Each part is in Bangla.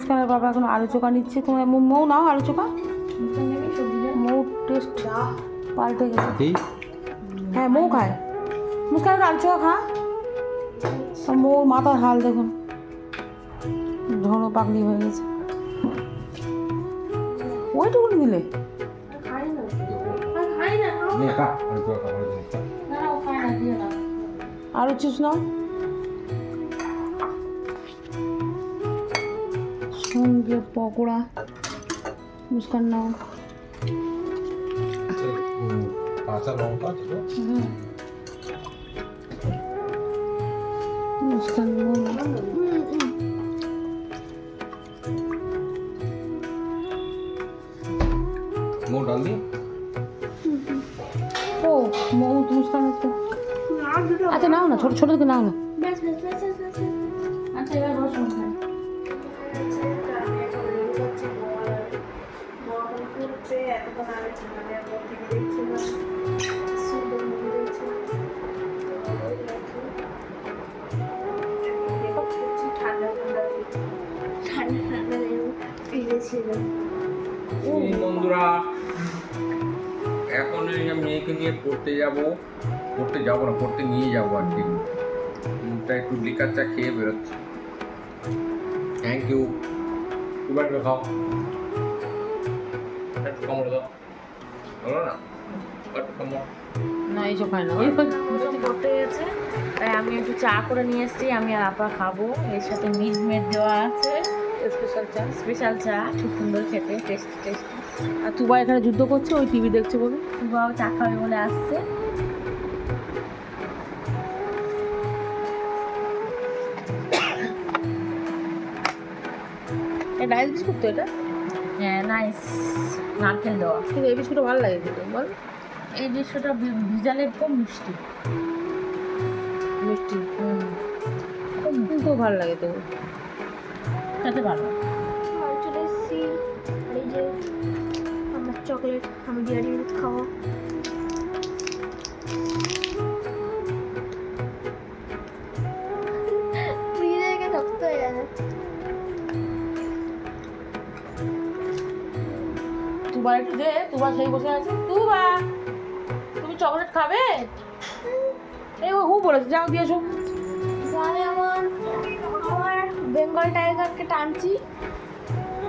মুস্কানের বাবা এখন আলু চোখা নিচ্ছে। তোমার মৌ- নাও আলু চোখা। মৌ টেস্ট পাল্টে গেছে। হ্যাঁ মৌ খায়। মুস্কান আলু চোখা খা? আর মৌ মাথার হাল দেখুন। ঝোড়ো পাগলি হয়ে গেছে। ওইটুকুনি দিলে। আলু চিপস নাও। সঙ্গে পকোড়া মুস্কান নাও হুম, কাঁচা লঙ্কা ছিল হুম। মুস্কান নাও মো ডাল দি ও মৌ মুস্কান তো আচ্ছা নাও না ছোট ছোট থেকে নাও না আচ্ছা এবার বন্ধুরা এখন এই মেয়েকে নিয়ে পড়তে যাব পড়তে যাব না পড়তে নিয়ে যাব আর কি। তাই একটু লিকার চা খেয়ে বেরোচ্ছি। থ্যাংক ইউ এবার একটু খাও। একটু কামড়ে দাও। হলো না? একটু কামড়। না এইসব খায় না। ওই গেছে। তাই আমি একটু চা করে নিয়ে এসেছি আমি আর আপা খাব। এর সাথে মিট মেট দেওয়া আছে। স্পেশাল চা। স্পেশাল চা খুব সুন্দর খেতে টেস্ট টেস্ট আর তুবা এখানে যুদ্ধ করছে ওই টিভি দেখছে বলে। বাবা চা খাবে বলে আসছে। ডাইস বিস্কুট তো এটা। হ্যাঁ নাইস। নারকেল দেওয়া। কিন্তু এই বিস্কুটটা ভালো লাগে খেতে বল। এই দৃশ্যটা ভিজালে খুব মিষ্টি। মিষ্টি। খুব ভালো লাগে তো। খেতে ভালো। চলে এসেছি আর এই যে আমার চকলেট আমি ডিয়ারি মিল্ক খাওয়া তুবা একটু দে তুবা সেই বসে আছে। তুবা তুমি চকলেট খাবে? এই ও হু বলেছে যাও দিয়ে এসো। আমার আমার। বেঙ্গল টাইগারকে টানছি।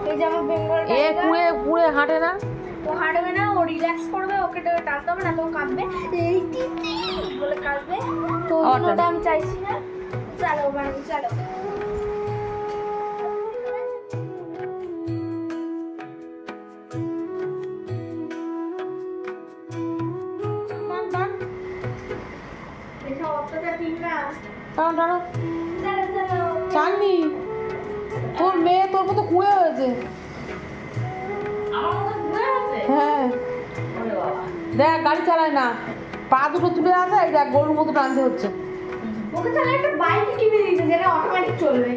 এই যে আমার বেঙ্গল এ কুড়ে কুড়ে হাঁটে না। ও হাঁটবে না ও রিল্যাক্স করবে ওকে টানতে হবে না তো ও কাঁদবে। এই তিতি বলে কাঁদবে। তো। ওটা আমি চাইছি না। চালো ম্যাডাম চালো। টান টান চাননি তোর মেয়ে তোর মতো কুড়ে হয়েছে। হ্যাঁ। দেখ গাড়ি চালায় না। পা দুটো তুলে আছে এই দেখ গরুর মতো টানতে হচ্ছে। ওকে তাহলে একটা বাইক কিনে দিতে যেটা অটোমেটিক চলবে।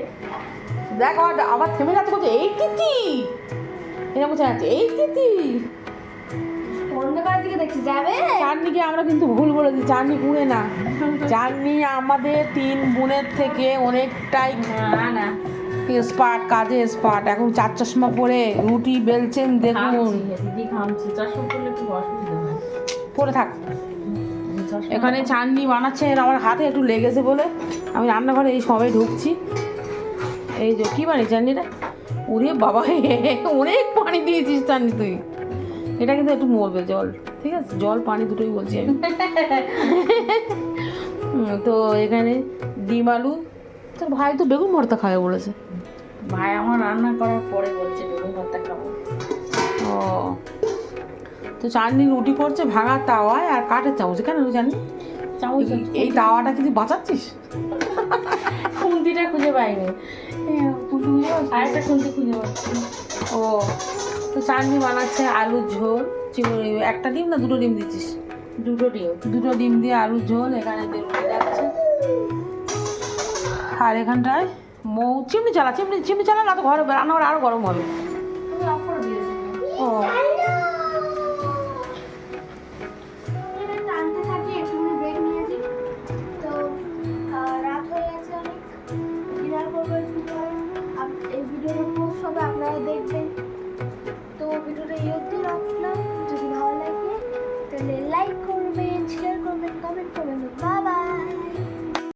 দেখ আবার আবার থেমে যাচ্ছে বলছে এই তিতি! এরকম বলছে যাচ্ছে এই তিতি! দেখছি যাবে? চাননিকে আমরা কিন্তু ভুল বলেছি চাননি কুড়ে না। চাননি আমাদের তিন বোনের থেকে অনেকটাই না না। স্পার্ট কাজে স্পার্ট এখন চার চশমা পরে রুটি বেলছেন দেখুন। পরে থাক। এখানে চাননি বানাচ্ছে আমার হাতে একটু লেগেছে বলে। আমি রান্নাঘরে এই সবে ঢুকছি। এই যে কী বানিয়ে চাননিটা ওরে বাবা অনেক পানি দিয়েছিস চাননি তুই। এটা কিন্তু একটু মরবে জল। ঠিক আছে? জল পানি দুটোই বলছি আমি। তো এখানে ডিম আলু। তোর ভাই তো বেগুন ভর্তা খাবে বলেছে। ভাই আমার রান্না করার পরে বলছে বেগুন ভর্তা খাব। ও। তো চাননি রুটি করছে ভাঙা তাওয়ায় আর কাঠের চামচ। কেন জানি চামচ এই তাওয়াটা কিন্তু বাঁচাচ্ছিস? খুন্তিটা খুঁজে পাইনি। আরেকটা খুন্তি খুঁজে পাচ্ছি। ও। তো চাটনি বানাচ্ছে আলুর ঝোল। চিংড়ি একটা ডিম না দুটো ডিম দিচ্ছিস? দুটো ডিম। দুটো ডিম দিয়ে আলু ঝোল এখানে দিয়ে রুটি যাচ্ছে আর এখানটায় মৌ চিমনি চালা চিমনি চিমনি চালা না তো ঘরে রান্নাঘরে আরও গরম হবে।